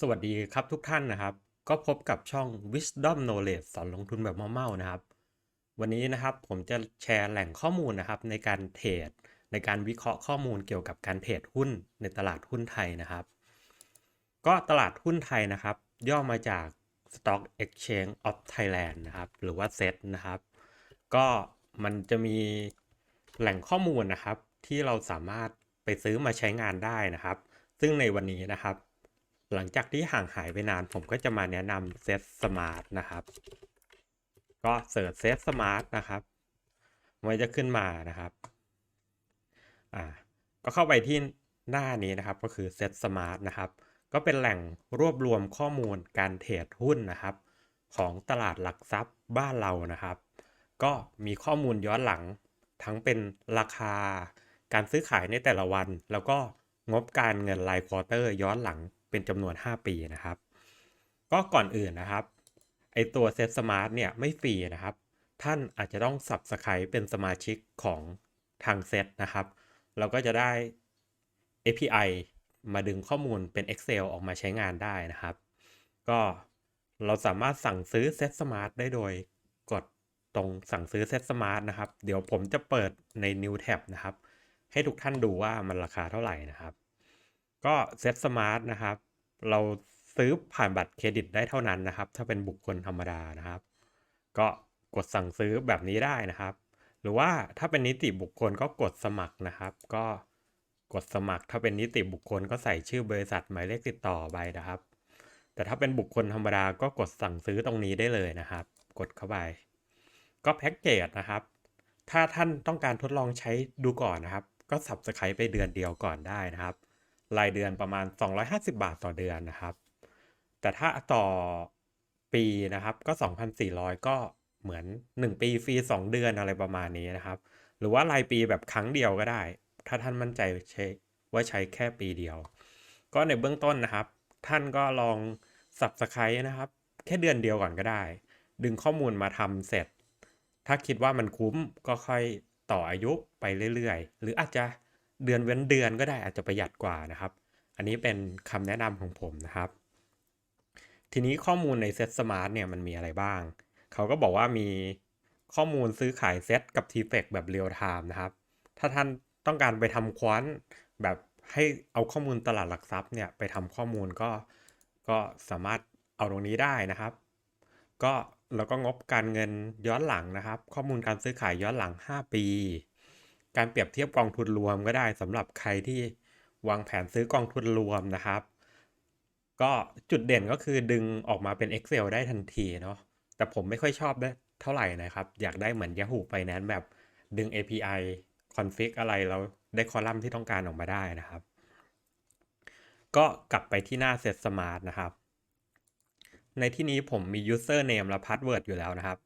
สวัสดีครับทุกท่านนะครับ ก็พบกับช่อง Wisdom Knowledge สอนลงทุนแบบเมาๆนะครับ วันนี้นะครับผมจะแชร์แหล่งข้อมูลนะครับในการเทรดในการวิเคราะห์ข้อมูลเกี่ยวกับการเทรดหุ้นในตลาดหุ้นไทยนะครับ ก็ตลาดหุ้นไทยนะครับ ย่อมาจาก Stock Exchange of Thailand นะครับ หรือว่า SET นะครับ ก็มันจะมีแหล่งข้อมูลนะครับที่เราสามารถไปซื้อมาใช้งานได้นะครับ ซึ่งในวันนี้นะครับ หลังจากที่ห่างหายไปนานผมก็จะมาแนะนำเซตสมาร์ทนะครับ ก็เสิร์ชเซตสมาร์ทนะครับมันจะขึ้นมานะครับอ่าก็เข้าไปที่หน้านี้นะครับก็คือเซตสมาร์ทนะครับก็เป็นแหล่งรวบรวมข้อมูลการเทรดหุ้นนะครับ ของตลาดหลักทรัพย์บ้านเรานะครับ ก็มีข้อมูลย้อนหลังทั้งเป็นราคา การซื้อขายในแต่ละวัน แล้วก็งบการเงินรายควอเตอร์ย้อนหลัง เป็นจำนวน 5 ปีนะครับ ก็ก่อนอื่นนะครับไอตัวเซตสมาร์ทเนี่ยไม่ฟรีนะครับ ท่านอาจจะต้อง Subscribe เป็นสมาชิกของทางเซตนะครับ เราก็จะได้ API มาดึงข้อมูลเป็น Excel ออกมาใช้งานได้นะครับ ก็เราสามารถสั่งซื้อเซตสมาร์ทได้โดยกดตรงสั่งซื้อเซตสมาร์ทนะครับ เดี๋ยวผมจะเปิดใน New Tab นะครับ ให้ทุกท่านดูว่ามันราคาเท่าไหร่นะครับ ก็เซ็ตสมาร์ทนะครับ เราซื้อผ่านบัตรเครดิตได้เท่านั้นนะครับ ถ้าเป็นบุคคลธรรมดานะครับ ก็กดสั่งซื้อแบบนี้ได้นะครับ หรือว่าถ้าเป็นนิติบุคคลก็กดสมัครนะครับ ก็กดสมัคร ถ้าเป็นนิติบุคคลก็ใส่ชื่อบริษัทหมายเลขติดต่อไปนะครับ แต่ถ้าเป็นบุคคลธรรมดาก็กดสั่งซื้อตรงนี้ได้เลยนะครับ กดเข้าไป ก็แพ็กเกจนะครับ ถ้าท่านต้องการทดลองใช้ดูก่อนนะครับ ก็สับสไครไปเดือนเดียวก่อนได้นะครับ รายเดือนประมาณ 250 บาทต่อเดือนนะครับ แต่ถ้าต่อปีนะครับก็ 2,400 ก็เหมือน 1 ปีฟรี 2 เดือนอะไรประมาณนี้นะครับ หรือว่ารายปีแบบครั้งเดียวก็ได้ ถ้าท่านมั่นใจใช้ว่าใช้แค่ปีเดียว ก็ในเบื้องต้นนะครับ ท่านก็ลอง Subscribe นะครับ แค่เดือนเดียวก่อนก็ได้ ดึงข้อมูลมาทำเสร็จ ถ้าคิดว่ามันคุ้มก็ค่อยต่ออายุไปเรื่อยๆ หรืออาจจะ เดือนเว้นเดือนก็ได้อาจจะประหยัดกว่านะครับ อันนี้เป็นคำแนะนำของผมนะครับ ทีนี้ข้อมูลในเซ็ตสมาร์ทเนี่ยมันมีอะไรบ้าง เขาก็บอกว่ามีข้อมูลซื้อขายเซ็ตกับทีเฟกแบบเรียลไทม์นะครับ ถ้าท่านต้องการไปทำควอนแบบให้เอาข้อมูลตลาดหลักทรัพย์เนี่ยไปทำข้อมูลก็ก็สามารถเอาตรงนี้ได้นะครับ ก็แล้วก็งบการเงินย้อนหลังนะครับ ข้อมูลการซื้อขายย้อนหลัง 5 ปี การเปรียบเทียบกองทุนรวมก็ได้สำหรับใครที่วางแผนซื้อกองทุนรวมนะครับ ก็จุดเด่นก็คือดึงออกมาเป็น Excel ได้ทันทีเนาะแต่ผมไม่ค่อยชอบได้เท่าไหร่นะครับ อยากได้เหมือน Yahoo Finance แบบดึง API config อะไรแล้วได้คอลัมน์ที่ต้องการออกมาได้นะครับ ก็กลับไปที่หน้า Set Smart นะครับ ในที่นี้ผมมี username และ password อยู่แล้วนะครับ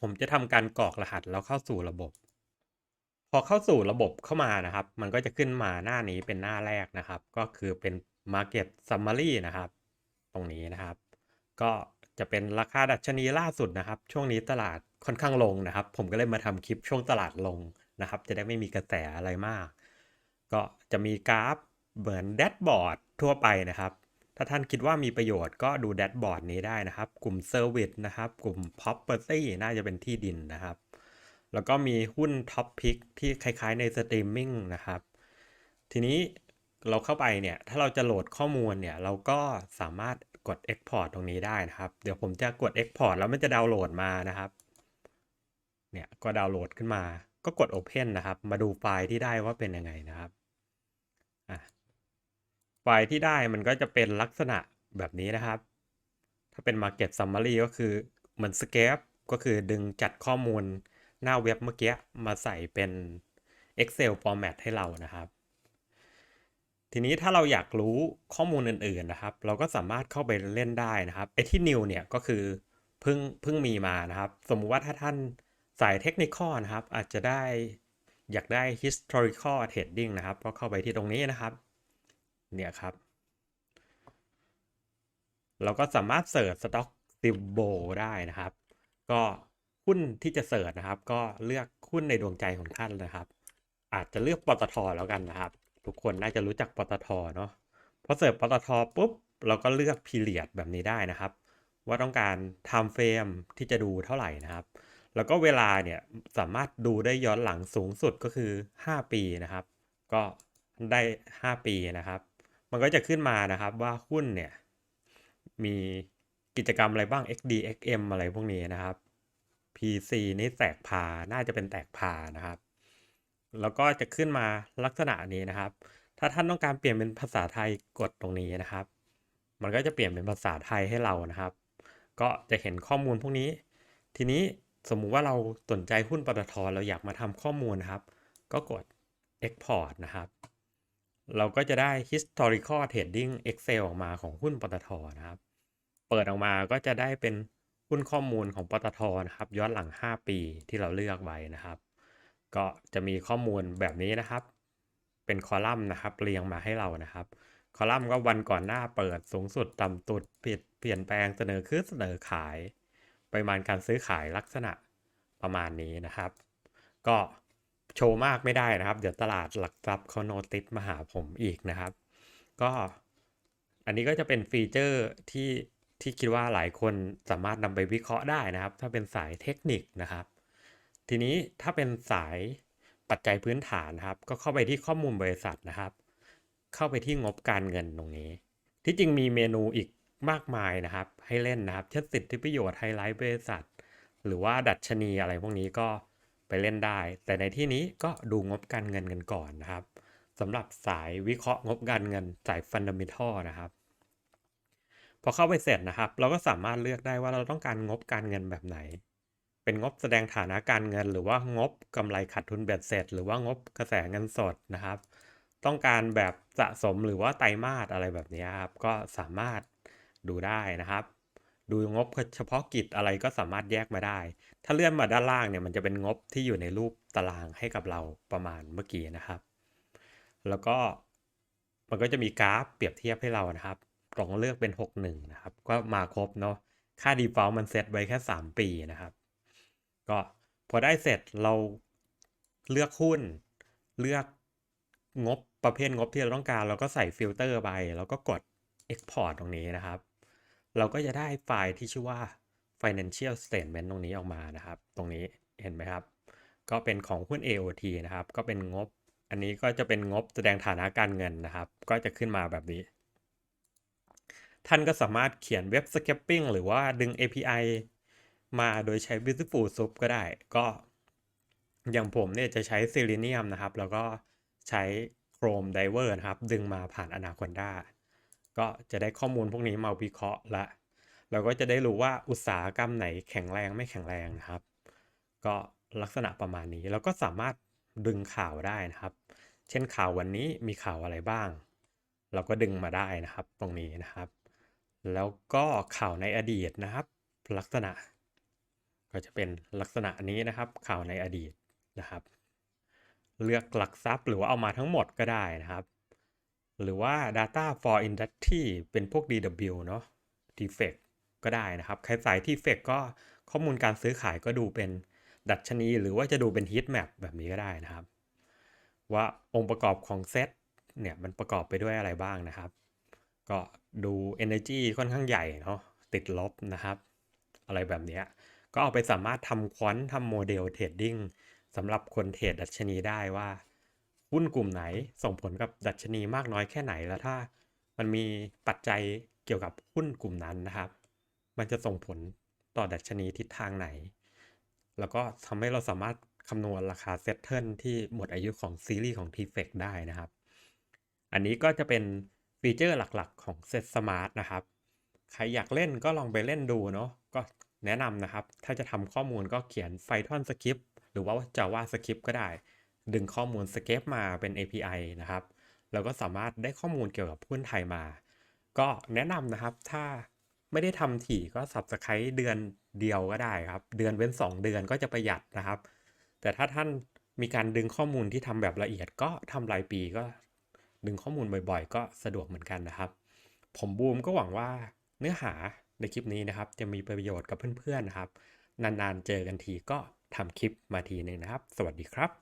ผมจะทำการกรอกรหัสแล้วเข้าสู่ระบบ พอเข้าสู่ระบบเข้ามานะครับ มันก็จะขึ้นมาหน้านี้เป็นหน้าแรกนะครับ ก็คือเป็น Market Summary นะครับ ตรงนี้นะครับ ก็จะเป็นราคาดัชนีล่าสุดนะครับ ช่วงนี้ตลาดค่อนข้างลงนะครับ ผมก็เลยมาทำคลิปช่วงตลาดลงนะครับ จะได้ไม่มีกระแสอะไรมาก ก็จะมีกราฟเหมือนแดชบอร์ดทั่วไปนะครับ ถ้าท่านคิดว่ามีประโยชน์ก็ดูแดชบอร์ดนี้ได้นะครับ กลุ่ม Service นะครับ กลุ่ม Property น่าจะเป็นที่ดินนะครับ แล้วก็มีหุ้นท็อปพิกที่คล้ายๆในสตรีมมิ่งนะครับ ทีนี้เราเข้าไปเนี่ย ถ้าเราจะโหลดข้อมูลเนี่ย เราก็สามารถกด Export ตรงนี้ได้นะครับ เดี๋ยวผมจะกด Export แล้วมันจะดาวน์โหลดมานะครับ เนี่ย ก็ดาวน์โหลดขึ้นมา ก็กด Open นะครับ มาดูไฟล์ที่ได้ว่าเป็นยังไงนะครับ ไฟล์ที่ได้มันก็จะเป็นลักษณะแบบนี้นะครับ ถ้าเป็น Market Summary ก็คือเหมือน Scrape ก็คือดึงจัดข้อมูล หน้าเว็บเมื่อกี้มาใส่เป็น Excel format ให้เรานะครับ ทีนี้ถ้าเราอยากรู้ข้อมูลอื่นๆนะครับ เราก็สามารถเข้าไปเล่นได้นะครับไอที่ new เนี่ยก็คือเพิ่งเพิ่งมีมานะครับ สมมุติว่าถ้าท่านสายเทคนิคนะครับ อาจจะได้อยากได้ historical trading นะครับ ก็เข้าไปที่ตรงนี้นะครับ เนี่ยครับ เราก็สามารถเสิร์ช stock symbol ได้นะครับ ก็ หุ้นที่จะเสิร์ชนะครับ ก็เลือกหุ้นในดวงใจของท่านนะครับ อาจจะเลือกปตทแล้วกันนะครับ ทุกคนน่าจะรู้จักปตทเนาะพอเสิร์ชปตทปุ๊บเราก็เลือก period แบบนี้ได้นะครับ ว่าต้องการ time frame ที่จะดูเท่าไหร่นะครับ แล้วก็เวลาเนี่ยสามารถดูได้ย้อนหลังสูงสุดก็คือ 5 ปีนะครับ ก็ได้ 5 ปีนะครับ มันก็จะขึ้นมานะครับว่าหุ้นเนี่ยมีกิจกรรมอะไรบ้าง XD XM อะไรพวกนี้นะครับ PC นี่แตกพา น่าจะเป็นแตกพานะครับ แล้วก็จะขึ้นมาลักษณะนี้นะครับ ถ้าท่านต้องการเปลี่ยนเป็นภาษาไทยกดตรงนี้นะครับ มันก็จะเปลี่ยนเป็นภาษาไทยให้เรานะครับ ก็จะเห็นข้อมูลพวกนี้ ทีนี้สมมุติว่าเราสนใจหุ้นปตทเราอยากมาทำข้อมูลนะครับ ก็กด export นะครับ เราก็จะได้ historical trading excel ออกมาของหุ้นปตทนะครับ เปิดออกมาก็จะได้เป็น หุ้นข้อมูลของปตทนะครับย้อนหลัง 5 ปีที่เราเลือกไว้นะครับ ก็จะมีข้อมูลแบบนี้นะครับ เป็นคอลัมน์นะครับเรียงมาให้เรานะครับ คอลัมน์ก็วันก่อนหน้าเปิดสูงสุดต่ำสุดเปลี่ยนเปลี่ยนแปลงเสนอขึ้นเสนอขายปริมาณการซื้อขายลักษณะประมาณนี้นะครับ ก็โชว์มากไม่ได้นะครับ เดี๋ยวตลาดหลักทรัพย์เขาโนติสมาหาผมอีกนะครับ ก็อันนี้ก็จะเป็นฟีเจอร์ที่ ที่คิดว่าหลายคนสามารถนำไปวิเคราะห์ได้นะครับ ถ้าเป็นสายเทคนิคนะครับ ทีนี้ถ้าเป็นสายปัจจัยพื้นฐานครับ ก็เข้าไปที่ข้อมูลบริษัทนะครับ เข้าไปที่งบการเงินตรงนี้ ที่จริงมีเมนูอีกมากมายนะครับ ให้เล่นนะครับ เช่นสิทธิประโยชน์ไฮไลท์บริษัท หรือว่าดัชนีอะไรพวกนี้ก็ไปเล่นได้ แต่ในที่นี้ก็ดูงบการเงินกันก่อนนะครับสำหรับสายวิเคราะห์งบการเงินสายฟันดัม e ทัลนะครับ พอเข้าไปเสร็จนะครับ เราก็สามารถเลือกได้ว่าเราต้องการงบการเงินแบบไหน เป็นงบแสดงฐานะการเงิน หรือว่างบกำไรขาดทุนเบ็ดเสร็จ หรือว่างบกระแสเงินสดนะครับ ต้องการแบบสะสมหรือว่าไตรมาสอะไรแบบนี้ครับก็สามารถดูได้นะครับดูงบเฉพาะกิจอะไรก็สามารถแยกมาได้ ถ้าเลื่อนมาด้านล่างเนี่ยมันจะเป็นงบที่อยู่ในรูปตารางให้กับเราประมาณเมื่อกี้นะครับ แล้วก็มันก็จะมีกราฟเปรียบเทียบให้เรานะครับ ลองเลือกเป็น 61 นะครับ ก็มาครบเนาะค่า default มันเซตไว้แค่ 3 ปีนะครับ ก็พอได้เสร็จเราเลือกหุ้น เลือกงบประเภทงบที่เราต้องการเราก็ใส่ฟิลเตอร์ไป แล้วก็กด export ตรงนี้นะครับ เราก็จะได้ไฟล์ที่ชื่อว่า financial statement ตรงนี้ออกมานะครับ ตรงนี้เห็นไหมครับ ก็เป็นของหุ้น AOT นะครับ ก็เป็นงบ อันนี้ก็จะเป็นงบแสดงฐานะการเงินนะครับ ก็จะขึ้นมาแบบนี้ ท่านก็สามารถเขียนเว็บ scraping หรือว่าดึง API มาโดยใช้ Beautiful Soup ก็ได้ ก็อย่างผมเนี่ยจะใช้ Selenium นะครับ แล้วก็ใช้ Chrome Diver นะครับ ดึงมาผ่าน Anaconda ก็จะได้ข้อมูลพวกนี้มาวิเคราะห์และเราก็จะได้รู้ว่าอุตสาหกรรมไหนแข็งแรงไม่แข็งแรงนะครับ ก็ลักษณะประมาณนี้เราก็สามารถดึงข่าวได้นะครับ เช่นข่าววันนี้มีข่าวอะไรบ้าง เราก็ดึงมาได้นะครับตรงนี้นะครับ แล้วก็ข่าวในอดีตนะครับ ลักษณะ ก็จะเป็นลักษณะนี้นะครับ ข่าวในอดีตนะครับ เลือกหลักทรัพย์หรือว่าเอามาทั้งหมดก็ได้นะครับ หรือว่า data for industry เป็นพวก DW เนาะ defect ก็ได้นะครับ ใครใสาย defect ก็ข้อมูลการซื้อขายก็ดูเป็นดัชนี หรือว่าจะดูเป็น heat map แบบนี้ก็ได้นะครับ ว่าองค์ประกอบของเซตเนี่ยมันประกอบไปด้วยอะไรบ้างนะครับ ก็ดู energy ค่อนข้างใหญ่เนาะติดลบนะครับ อะไรแบบนี้ก็เอาไปสามารถทำควอนทำโมเดลเทรดดิ้งสำหรับคนเทรดดัชนีได้ว่าหุ้นกลุ่มไหนส่งผลกับดัชนีมากน้อยแค่ไหนแล้วถ้า มันมีปัจจัยเกี่ยวกับหุ้นกลุ่มนั้นนะครับ มันจะส่งผลต่อดัชนีทิศทางไหน แล้วก็ทำให้เราสามารถคำนวณราคาเซตเทิลที่หมดอายุของซีรีส์ของ t f e c ได้นะครับ อันนี้ก็จะเป็น ฟีเจอร์หลักๆของ Set Smart นะครับ ใครอยากเล่นก็ลองไปเล่นดูเนาะก็แนะนำนะครับ ถ้าจะทำข้อมูลก็เขียน Python script หรือว่า Java script ก็ได้ ดึงข้อมูล script มาเป็น API นะครับแล้วก็สามารถได้ข้อมูลเกี่ยวกับหุ้นไทยมา ก็แนะนำนะครับถ้าไม่ได้ทำถี่ก็ Subscribe เดือนเดียวก็ได้ครับ เดือนเว้น 2 เดือนก็จะประหยัดนะครับ แต่ถ้าท่านมีการดึงข้อมูลที่ทำแบบละเอียดก็ทำรายปีก็ ดึงข้อมูลบ่อยๆ ก็สะดวกเหมือนกันนะครับ ผมบูมก็หวังว่าเนื้อหาในคลิปนี้นะครับ จะมีประโยชน์กับเพื่อนๆนะครับ นานๆเจอกันทีก็ทำคลิปมาทีหนึ่งนะครับ สวัสดีครับ